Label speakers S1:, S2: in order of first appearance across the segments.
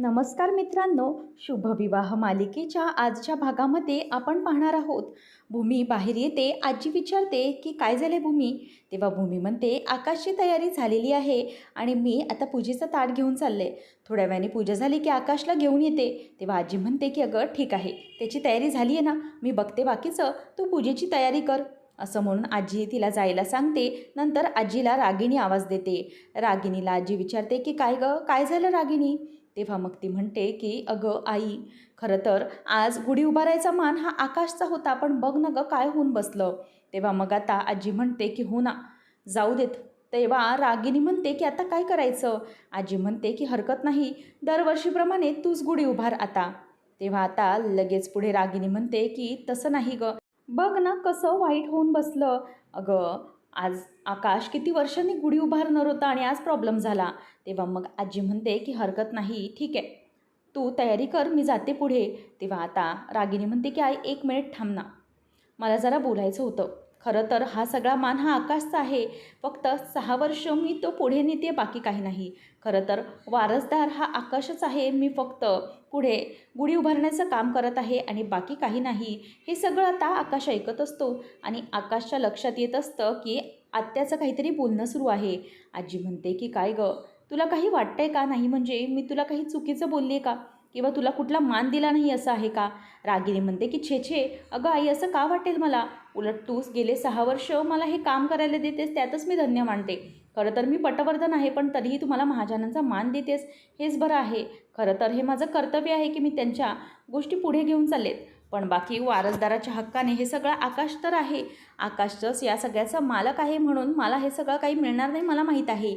S1: नमस्कार मित्रांनो शुभविवाह मालिकेच्या आजच्या भागामध्ये आपण पाहणार आहोत. भूमी बाहेर येते आजी विचारते की काय झाले भूमी? तेव्हा भूमी म्हणते आकाशची तयारी झालेली आहे आणि मी आता पूजेचं ताट घेऊन चालले. थोड्या वेळाने पूजा झाली की आकाशला घेऊन येते. तेव्हा आजी म्हणते की अगं ठीक आहे त्याची तयारी झाली आहे ना मी बघते बाकीचं तू पूजेची तयारी कर. असं म्हणून आजी तिला जायला सांगते. नंतर आजीला रागिणी आवाज देते. रागिणीला आजी विचारते की काय गं काय झालं रागिणी? तेव्हा मग ती म्हणते की अगं आई खरं तर आज गुढी उभारायचा मान हा आकाशचा होता पण बघ ना गं काय होऊन बसलं. तेव्हा मग आता आजी म्हणते की हो ना जाऊ देत. तेव्हा रागिनी म्हणते की आता काय करायचं? आजी म्हणते की हरकत नाही दरवर्षीप्रमाणे तूच गुढी उभार आता. तेव्हा आता लगेच पुढे रागिनी म्हणते की तसं नाही गं बघ ना कसं वाईट होऊन बसलं. अगं आज आकाश किती वर्षांनी गुढी उभारणार होता आणि आज प्रॉब्लेम झाला. तेव्हा मग आजी म्हणते की हरकत नाही ठीक आहे. तू तयारी कर मी जाते पुढे. तेव्हा आता रागिनी म्हणते की आई एक मिनिट थांब ना. मला जरा बोलायचं होतं. खरं तर हा सगळा मान हा आकाशचा आहे. फक्त सहा वर्ष मी तो पुढे नेते बाकी काही नाही. खरं तर वारसदार हा आकाशच आहे. मी फक्त पुढे गुढी उभारण्याचं काम करत आहे आणि बाकी काही नाही. हे सगळं आता आकाश ऐकत असतो आणि आकाशच्या लक्षात येत असतं की आत्याचं काहीतरी बोलणं सुरू आहे. आजी म्हणते की काय गं? तुला काही वाटतंय का? नाही म्हणजे मी तुला काही चुकीचं बोलली आहे का? किंवा तुला कुठला मान दिला नाही असं आहे का? रागिनी म्हणते की छे छे. अगं आई असं का वाटेल मला? उलट तूच गेले सहा वर्ष मला हे काम करायला देतेस त्यातच मी धन्य मानते. खरं तर मी पटवर्धन आहे पण तरीही तुम्हाला महाजनांचा मान देतेस हेच बरं आहे. खरं तर हे माझं कर्तव्य आहे की मी त्यांच्या गोष्टी पुढे घेऊन चाललेत. पण बाकी वारसदाराच्या हक्काने हे सगळं आकाश तर आहे. आकाशच या सगळ्याचा मालक आहे म्हणून मला हे सगळं काही मिळणार नाही मला माहीत आहे.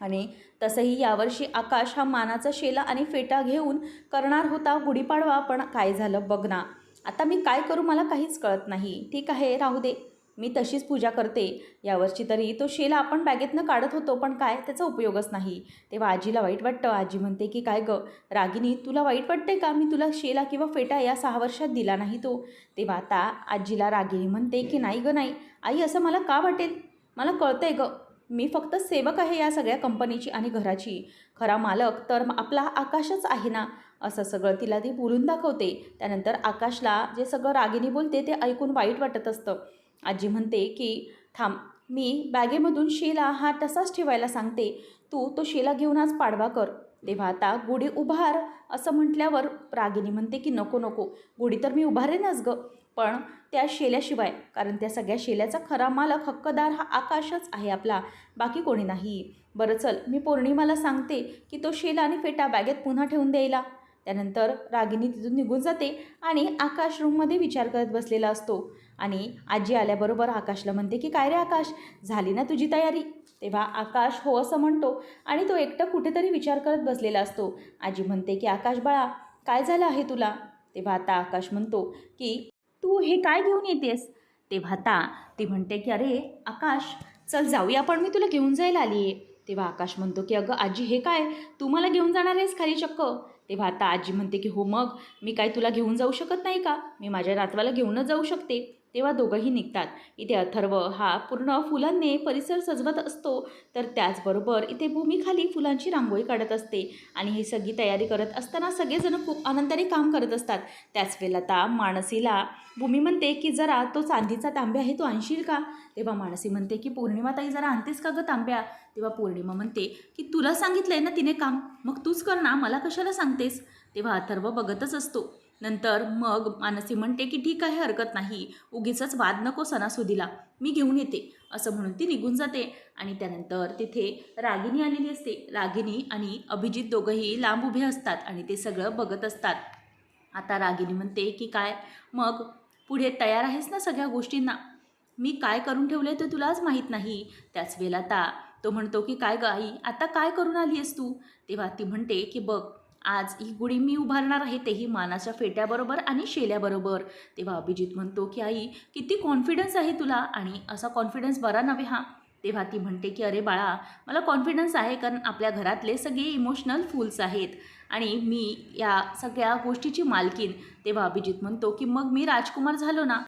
S1: आणि तसंही यावर्षी आकाश हा मानाचा शेला आणि फेटा घेऊन करणार होता गुढीपाडवा पण काय झालं बघ ना. आता मी काय करू मला काहीच कळत नाही. ठीक आहे राहू दे. मी तशीच पूजा करते. यावर्षी तरी तो शेला आपण बॅगेतनं काढत होतो पण काय त्याचा उपयोगच नाही. तेव्हा आजीला वाईट वाटतं. आजी म्हणते की काय गं रागिनी तुला वाईट वाटते का? मी तुला शेला किंवा फेटा या सहा वर्षात दिला नाही तो. तेव्हा आता आजीला रागिनी म्हणते की नाही गं नाही. आई असं मला का वाटेल? मला कळतंय गं. मी फक्त सेवक आहे या सगळ्या कंपनीची आणि घराची. खरा मालक तर आपला आकाशच आहे ना? असं सगळं तिला ती बोलून दाखवते. त्यानंतर आकाशला जे सगळं रागिनी बोलते ते ऐकून वाईट वाटत असतं. आजी म्हणते की थांब मी बॅगेमधून शिला हा तसाच ठेवायला सांगते. तू तो शिला घेऊन आज पाडवा कर. तेव्हा आता गुढी उभार असं म्हटल्यावर रागिनी म्हणते की नको नको. गुढी तर मी उभारेनच गं. पण त्या शेल्याशिवाय कारण त्या सगळ्या शेल्याचा खरा मालक हक्कदार हा आकाशच आहे आपला बाकी कोणी नाही. बरं चल मी पौर्णिमाला सांगते की तो शेला आणि फेटा बॅगेत पुन्हा ठेवून द्यायला. त्यानंतर रागिनी तिथून निघून जाते आणि आकाश रूममध्ये विचार करत बसलेला असतो. आणि आजी आल्याबरोबर आकाशला म्हणते की काय रे आकाश झाली ना तुझी तयारी? तेव्हा आकाश हो असं म्हणतो आणि तो एकटं कुठेतरी विचार करत बसलेला असतो. आजी म्हणते की आकाश बाळा काय झालं आहे तुला? तेव्हा आता आकाश म्हणतो की तू हे काय घेऊन येतेस? तेव्हा आता ती म्हणते की अरे आकाश चल जाऊया पण मी तुला घेऊन जायला आली आहे तेव्हा आकाश म्हणतो की अगं आजी हे काय? तू मला घेऊन जाणार आहेस खाली चक्क. तेव्हा आता आजी म्हणते की हो मग मी काय तुला घेऊन जाऊ शकत नाही का? मी माझ्या नातवाला घेऊनच जाऊ शकते. तेव्हा दोघंही निघतात. इथे अथर्व हा पूर्ण फुलांनी परिसर सजवत असतो. तर त्याचबरोबर इथे भूमीखाली फुलांची रांगोळी काढत असते. आणि ही सगळी तयारी करत असताना सगळेजण खूप आनंदाने काम करत असतात. त्याच वेळेला आता मानसीला भूमी म्हणते की जरा तो चांदीचा तांब्या आहे तो आणशील का? तेव्हा मानसी म्हणते की पौर्णिमाताई जरा आणतेस का गं तांब्या? तेव्हा पौर्णिमा म्हणते की तुला सांगितलं आहे ना तिने काम. मग तूच कर ना मला कशाला सांगतेस? तेव्हा अथर्व बघतच असतो. नंतर मग मानसी म्हणते की ठीक आहे हरकत नाही. उगीच वाद नको सणासुदीला. मी घेऊन येते. असं म्हणून ती निघून जाते. आणि त्यानंतर तिथे रागिनी आलेली असते. रागिनी आणि अभिजित दोघंही लांब उभे असतात आणि ते सगळं बघत असतात. आता रागिनी म्हणते की काय? मग पुढे तयार आहेस ना सगळ्या गोष्टींना? मी काय करून ठेवलं ते तुलाच माहीत नाही. त्याच वेळेला आता तो म्हणतो की काय गाई आता काय करून आली आहेस तू? तेव्हा ती म्हणते की बघ आज ही गुढी मी उभारणार आहे तेही मानाच्या फेट्याबरोबर आणि शेल्याबरोबर. तेव्हा अभिजित म्हणतो की आई किती कॉन्फिडन्स आहे तुला? आणि असा कॉन्फिडन्स बरा नव्हे हा. तेव्हा ती म्हणते की अरे बाळा मला कॉन्फिडन्स आहे कारण आपल्या घरातले सगळे इमोशनल फुल्स आहेत. आणि मी या सगळ्या गोष्टीची मालकीन. तेव्हा अभिजित म्हणतो की मग मी राजकुमार झालो ना?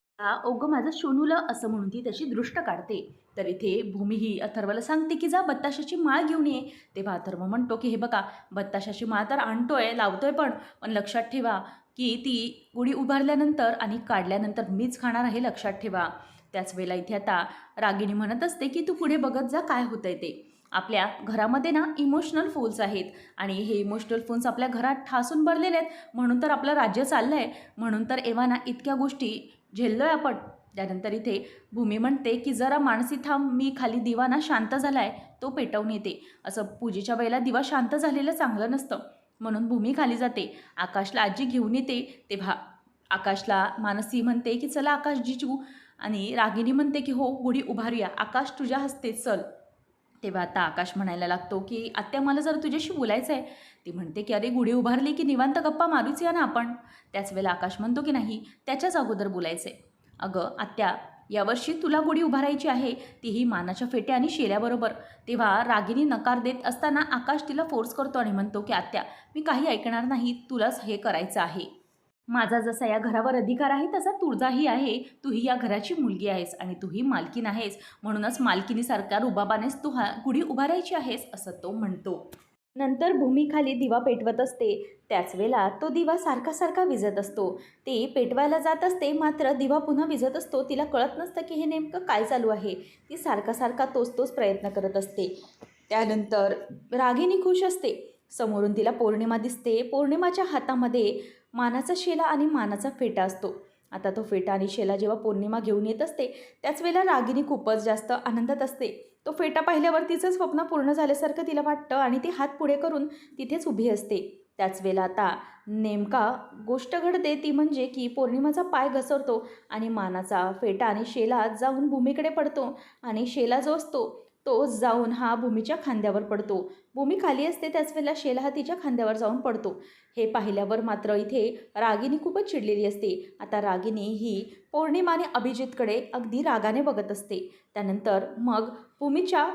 S1: ओगं माझं सोनूला असं म्हणून ती तशी दृष्ट काढते. तर इथे भूमी ही अथर्वला सांगते की जा बत्ताशाची माळ घेऊन ये. तेव्हा अथर्व म्हणतो की हे बघा बत्ताशाची माळ तर आणतोय लावतोय पण पण लक्षात ठेवा की ती गुढी उभारल्यानंतर आणि काढल्यानंतर मीच खाणार आहे लक्षात ठेवा. त्याच वेळेला इथे आता रागिणी म्हणत असते की तू पुढे बघत जा काय होतंय ते. आपल्या घरामध्ये ना इमोशनल फोल्स आहेत आणि हे इमोशनल फोन्स आपल्या घरात ठासून भरलेले आहेत. म्हणून तर आपलं राज्य चाललं आहे म्हणून तर एव्हा ना इतक्या गोष्टी झेललो आहे आपण. त्यानंतर इथे भूमी म्हणते की जरा मानसी थांब मी खाली दिवा ना शांत झाला आहे तो पेटवून येते. असं पूजेच्या वेळेला दिवा शांत झालेलं चांगलं नसतं. म्हणून भूमी खाली जाते. आकाशला आजी घेऊन येते. तेव्हा आकाशला मानसी म्हणते की चला आकाश जिजू. आणि रागिनी म्हणते की हो गुढी उभारूया. आकाश तुझ्या हस्ते चल. तेव्हा आता आकाश म्हणायला लागतो की आत्या मला जर तुझ्याशी बोलायचं आहे ती म्हणते की अरे गुढी उभारली की निवांत गप्पा मारूच या ना आपण. त्याच वेळेला आकाश म्हणतो की नाही त्याच्याच अगोदर बोलायचं आहे अगं आत्या यावर्षी तुला गुढी उभारायची आहे तीही मानाच्या फेट्या आणि शेऱ्याबरोबर तेव्हा रागिनी नकार देत असताना आकाश तिला फोर्स करतो आणि म्हणतो की आत्या मी काही ऐकणार नाही तुलाच हे करायचं आहे. माझा जसा या घरावर अधिकार आहे तसा तुझाही आहे. तूही या घराची मुलगी आहेस आणि तूही मालकीन आहेस. म्हणूनच मालकिनीसारख्या रुबाबानेच तू हा गुढी उभारायची आहेस असं तो म्हणतो. नंतर भूमीखाली दिवा पेटवत असते. त्याच वेळेला तो दिवा सारखा सारखा विझत असतो. ती पेटवायला जात असते मात्र दिवा पुन्हा विझत असतो. तिला कळत नसतं की हे नेमकं काय चालू आहे. ती सारखा सारखा तोच तोच प्रयत्न करत असते. त्यानंतर रागिनी खुश असते. समोरून तिला पौर्णिमा दिसते. पौर्णिमाच्या हातामध्ये मानाचा शेला आणि मानाचा फेटा असतो. आता तो फेटा आणि शेला जेव्हा पौर्णिमा घेऊन येत असते त्याच वेळेला रागिनी खूपच जास्त आनंदात असते. तो फेटा पाहिल्यावर तिचं स्वप्न पूर्ण झाल्यासारखं तिला वाटतं आणि ती हात पुढे करून तिथेच उभी असते. त्याच वेळेला आता नेमका गोष्ट घडते ती म्हणजे की पौर्णिमाचा पाय घसरतो आणि मानाचा फेटा आणि शेला जाऊन भूमीकडे पडतो आणि शेला जो असतो तो जाऊन हा भूमीच्या खांद्यावर पडतो. भूमी खाली असते त्याच वेळेला शेला हा तिच्या खांद्यावर जाऊन पडतो. हे पाहिल्यावर मात्र इथे रागिनी खूपच चिडलेली असते. आता रागिनी ही पौर्णिमा आणि अभिजितकडे अगदी रागाने बघत असते. त्यानंतर मग भूमीच्या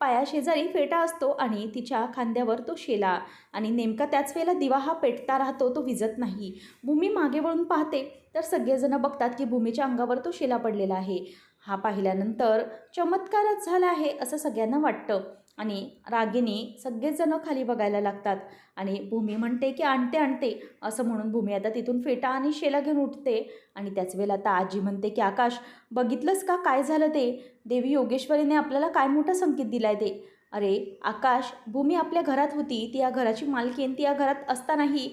S1: पायाशेजारी फेटा असतो आणि तिच्या खांद्यावर तो शेला. आणि नेमका त्याच वेळेला दिवा हा पेटता राहतो तो विजत नाही. भूमी मागे वळून पाहते तर सगळेजणं बघतात की भूमीच्या अंगावर तो शेला पडलेला आहे. हा पाहिल्यानंतर चमत्कारच झाला आहे असं सगळ्यांना वाटतं. आणि रागिनी सगळेजणं खाली बघायला लागतात. आणि भूमी म्हणते की आणते आणते. असं म्हणून भूमी आता तिथून फेटा आणि शेला घेऊन उठते. आणि त्याच वेळेला आता आजी म्हणते की आकाश बघितलंस का काय झालं ते? देवी योगेश्वरीने आपल्याला काय मोठं संकेत दिला आहे ते? अरे आकाश भूमी आपल्या घरात होती. ती या घराची मालकीन ती या घरात असतानाही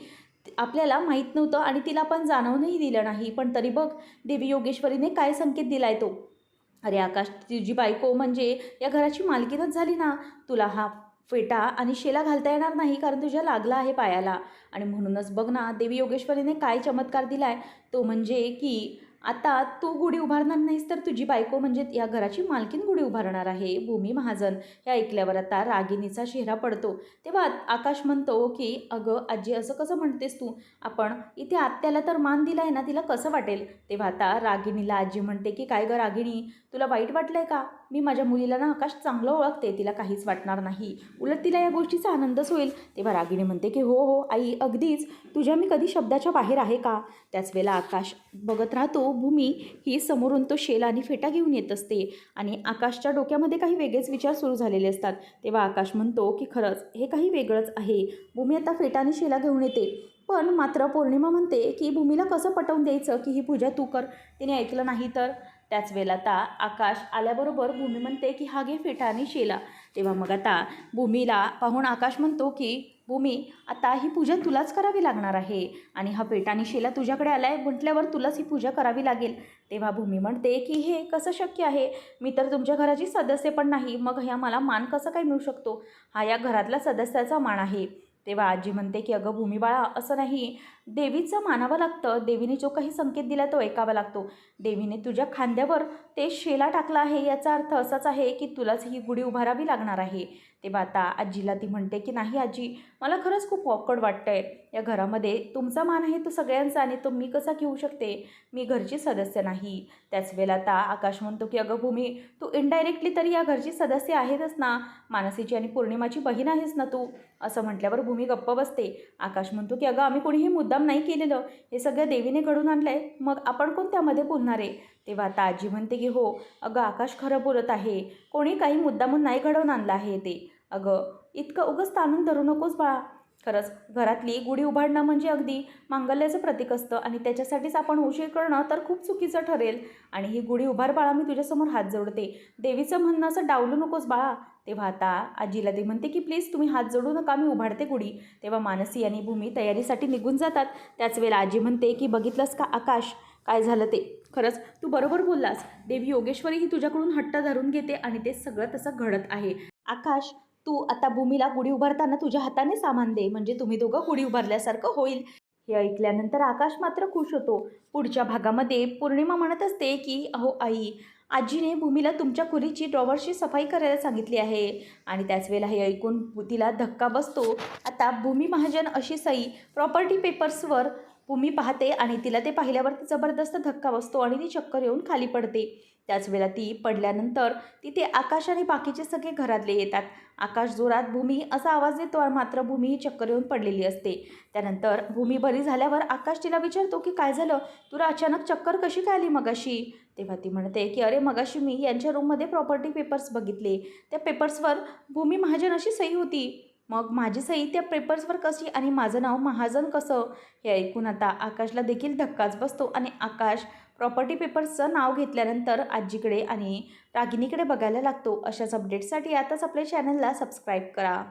S1: आपल्याला माहीत नव्हतं आणि तिला पण जाणवूनही दिलं नाही. पण तरी बघ देवी योगेश्वरीने काय संकेत दिला आहे तो? अरे आकाश तुझी बायको म्हणजे या घराची मालकीनच झाली ना. तुला हा फेटा आणि शेला घालता येणार नाही कारण तुझ्या लागला आहे पायाला. आणि म्हणूनच बघ ना देवी योगेश्वरीने काय चमत्कार दिला आहे तो म्हणजे की आता तू गुढी उभारणार नाहीस तर तुझी बायको म्हणजे या घराची मालकीन गुढी उभारणार आहे भूमी महाजन. हे ऐकल्यावर आता रागिनीचा चेहरा पडतो. तेव्हा आकाश म्हणतो की अगं आजी असं कसं म्हणतेस तू? आपण इथे आत्याला तर मान दिला आहे ना तिला कसं वाटेल? तेव्हा आता रागिणीला आजी म्हणते की काय गं रागिणी तुला वाईट वाटलं आहे का? मी माझ्या मुलीला ना आकाश चांगलं ओळखते तिला काहीच वाटणार नाही. उलट तिला या गोष्टीचा आनंदच होईल. तेव्हा रागिणी म्हणते की हो हो आई अगदीच. तुझ्या मी कधी शब्दाच्या बाहेर आहे का? त्याच वेळेला आकाश बघत राहतो भूमी ही समोरून तो शेला आणि फेटा घेऊन येत असते. आणि आकाशच्या डोक्यामध्ये काही वेगळेच विचार सुरू झालेले असतात. तेव्हा आकाश म्हणतो की खरंच हे काही वेगळंच आहे. भूमी आता फेटा आणि शेला घेऊन येते. पण मात्र पौर्णिमा म्हणते की भूमीला कसं पटवून द्यायचं की ही पूजा तू कर? तिने ऐकलं नाही तर त्याच वेळेला आता आकाश आल्याबरोबर भूमी म्हणते की हा घे फेटा आणि शेला. तेव्हा मग आता भूमीला पाहून आकाश म्हणतो की भूमी आता ही पूजा तुलाच करावी लागणार आहे आणि हा पेटा आणि शेला तुझ्याकडे आला आहे म्हटल्यावर तुलाच ही पूजा करावी लागेल. तेव्हा भूमी म्हणते की हे कसं शक्य आहे? मी तर तुमच्या घराची सदस्य पण नाही. मग ह्या मला मान कसं काय मिळू शकतो? हा या घरातला सदस्याचा मान आहे. तेव्हा आजी म्हणते की अगं भूमी बाळा असं नाही. देवीचं मानावं लागतं. देवीने जो काही संकेत दिला तो ऐकावा लागतो. देवीने तुझ्या खांद्यावर ते शेला टाकला आहे. याचा अर्थ असाच आहे की तुलाच ही गुढी उभारावी लागणार आहे. तेव्हा आता आजीला ती म्हणते की नाही आजी मला खरंच खूप ऑकड वाटतं आहे या घरामध्ये तुमचा मान आहे तो सगळ्यांचा आणि तो मी कसा घेऊ शकते? मी घरची सदस्य नाही. त्याच वेळेला आता आकाश म्हणतो की अगं भूमी तू इनडायरेक्टली तरी या घरची सदस्य आहेतच ना. मानसीची आणि पौर्णिमाची बहीण आहेस ना तू. असं म्हटल्यावर भूमी गप्प बसते. आकाश म्हणतो की अगं आम्ही कोणीही मुद्दाम नाही केलेलं. हे सगळं देवीने घडून आणलं आहे मग आपण कोण त्यामध्ये बोलणार आहे? तेव्हा आता आजी म्हणते की हो अगं आकाश खरं बोलत आहे. कोणी काही मुद्दामून नाही घडवून आणलं आहे ते. अगं इतकं उगंच ताणून धरू नकोस बाळा. खरंच घरातली गुढी उभारणं म्हणजे अगदी मांगल्याचं प्रतीक असतं आणि त्याच्यासाठीच आपण उशीर करणं तर खूप चुकीचं ठरेल. आणि ही गुढी उभार बाळा मी तुझ्यासमोर हात जोडते. देवीचं म्हणणं असं डावलू नकोस बाळा. तेव्हा आता आजीला ते म्हणते की प्लीज तुम्ही हात जोडू नका मी उभारते गुढी. तेव्हा मानसी आणि भूमी तयारीसाठी निघून जातात. त्याच वेळेला आजी म्हणते की बघितलंस का आकाश? काय झालं ते? खरंच तू बरोबर बोललास. देवी योगेश्वरी ही तुझ्याकडून हट्ट धरून घेते आणि ते सगळं तसं घडत आहे. आकाश तू आता भूमीला गुढी उभारताना तुझ्या हाताने सामान दे. म्हणजे तुम्ही दोघं गुढी उभारल्यासारखं होईल. हे ऐकल्यानंतर आकाश मात्र खुश होतो. पुढच्या भागामध्ये पौर्णिमा म्हणत असते की अहो आई आजीने भूमीला तुमच्या खुरीची ड्रॉवरची सफाई करायला सांगितली आहे. आणि त्याच वेळेला हे ऐकून तिला धक्का बसतो. आता भूमी महाजन अशी सई प्रॉपर्टी पेपर्सवर भूमी पाहते आणि तिला ते पाहिल्यावर जबरदस्त धक्का बसतो आणि ती चक्कर येऊन खाली पडते. त्याच वेळेला ती पडल्यानंतर तिथे आकाश आणि बाकीचे सगळे घरातले येतात. आकाश जोरात भूमी असा आवाज देतो मात्र भूमी ही चक्कर येऊन पडलेली असते. त्यानंतर भूमी बरी झाल्यावर आकाश तिला विचारतो की काय झालं? तुला अचानक चक्कर कशी काय आली मगाशी? तेव्हा ती म्हणते की अरे मगाशी मी यांच्या रूममध्ये प्रॉपर्टी पेपर्स बघितले. त्या पेपर्सवर भूमी महाजन अशी सही होती. मग माझी सही त्या पेपर्सवर कशी आणि माझं नाव महाजन कसं? हे ऐकून आता आकाशला देखील धक्काच बसतो आणि आकाश प्रॉपर्टी पेपर्सचं नाव घेतल्यानंतर आजीकडे आणि रागिनीकडे बघायला लागतो. अशाच अपडेट्ससाठी आताच आपल्या चॅनलला सबस्क्राईब करा.